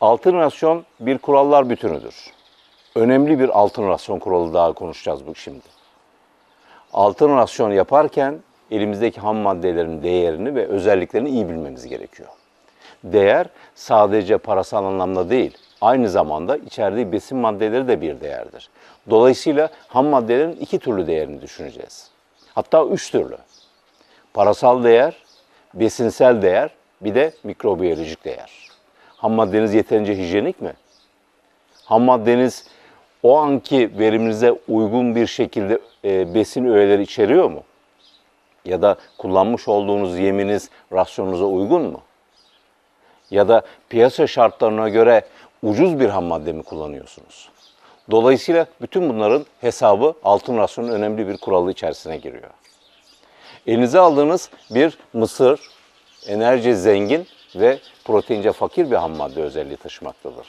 Altın rasyon bir kurallar bütünüdür. Önemli bir altın rasyon kuralı daha konuşacağız bu şimdi. Altın rasyon yaparken elimizdeki ham maddelerin değerini ve özelliklerini iyi bilmemiz gerekiyor. Değer sadece parasal anlamda değil, aynı zamanda içerdiği besin maddeleri de bir değerdir. Dolayısıyla ham maddelerin iki türlü değerini düşüneceğiz. Hatta üç türlü. Parasal değer, besinsel değer, bir de mikrobiyolojik değer. Ham maddeniz yeterince hijyenik mi? Ham maddeniz o anki veriminize uygun bir şekilde e, besin öğeleri içeriyor mu? Ya da kullanmış olduğunuz yeminiz rasyonunuza uygun mu? Ya da piyasa şartlarına göre ucuz bir ham madde mi kullanıyorsunuz? Dolayısıyla bütün bunların hesabı altın rasyonun önemli bir kuralı içerisine giriyor. Elinize aldığınız bir mısır enerji zengin ve proteince fakir bir ham madde özelliği taşımaktadır.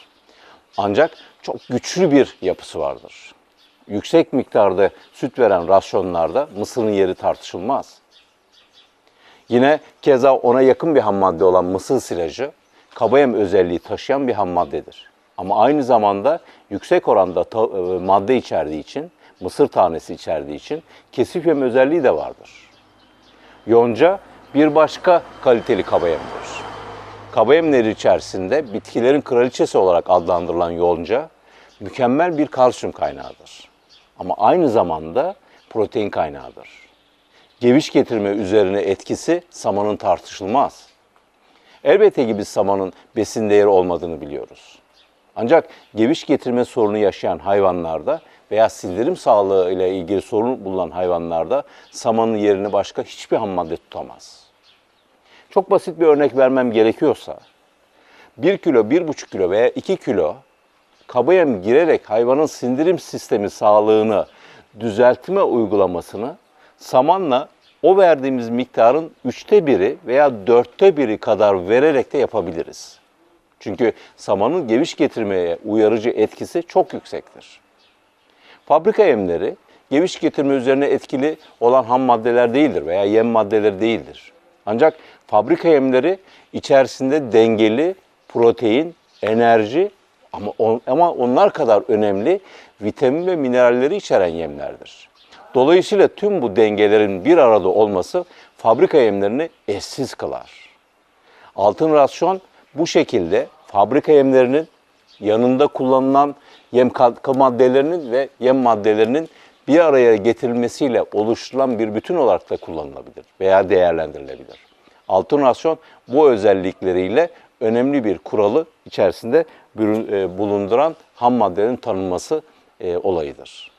Ancak çok güçlü bir yapısı vardır. Yüksek miktarda süt veren rasyonlarda mısırın yeri tartışılmaz. Yine keza ona yakın bir ham madde olan mısır silajı kabayem özelliği taşıyan bir ham maddedir. Ama aynı zamanda yüksek oranda e, madde içerdiği için, mısır tanesi içerdiği için kesif yem özelliği de vardır. Yonca bir başka kaliteli kabayemdir. Kabayemleri içerisinde bitkilerin kraliçesi olarak adlandırılan yonca mükemmel bir kalsiyum kaynağıdır. Ama aynı zamanda protein kaynağıdır. Geviş getirme üzerine etkisi samanın tartışılmaz. Elbette ki biz samanın besin değeri olmadığını biliyoruz. Ancak geviş getirme sorunu yaşayan hayvanlarda veya sindirim sağlığı ile ilgili sorun bulunan hayvanlarda samanın yerini başka hiçbir ham madde tutamaz. Çok basit bir örnek vermem gerekiyorsa, 1 kilo, 1,5 kilo veya 2 kilo kabayem girerek hayvanın sindirim sistemi sağlığını düzeltme uygulamasını samanla o verdiğimiz miktarın üçte biri veya dörtte biri kadar vererek de yapabiliriz. Çünkü samanın geviş getirmeye uyarıcı etkisi çok yüksektir. Fabrika yemleri geviş getirme üzerine etkili olan ham maddeler değildir veya yem maddeleri değildir. Ancak fabrika yemleri içerisinde dengeli protein, enerji ama, on- ama onlar kadar önemli vitamin ve mineralleri içeren yemlerdir. Dolayısıyla tüm bu dengelerin bir arada olması fabrika yemlerini eşsiz kılar. Altın rasyon bu şekilde fabrika yemlerinin yanında kullanılan yem katkı maddelerinin ve yem maddelerinin bir araya getirilmesiyle oluşturulan bir bütün olarak da kullanılabilir veya değerlendirilebilir. Altın rasyon bu özellikleriyle önemli bir kuralı içerisinde e, bulunduran ham maddelerin tanınması e, olayıdır.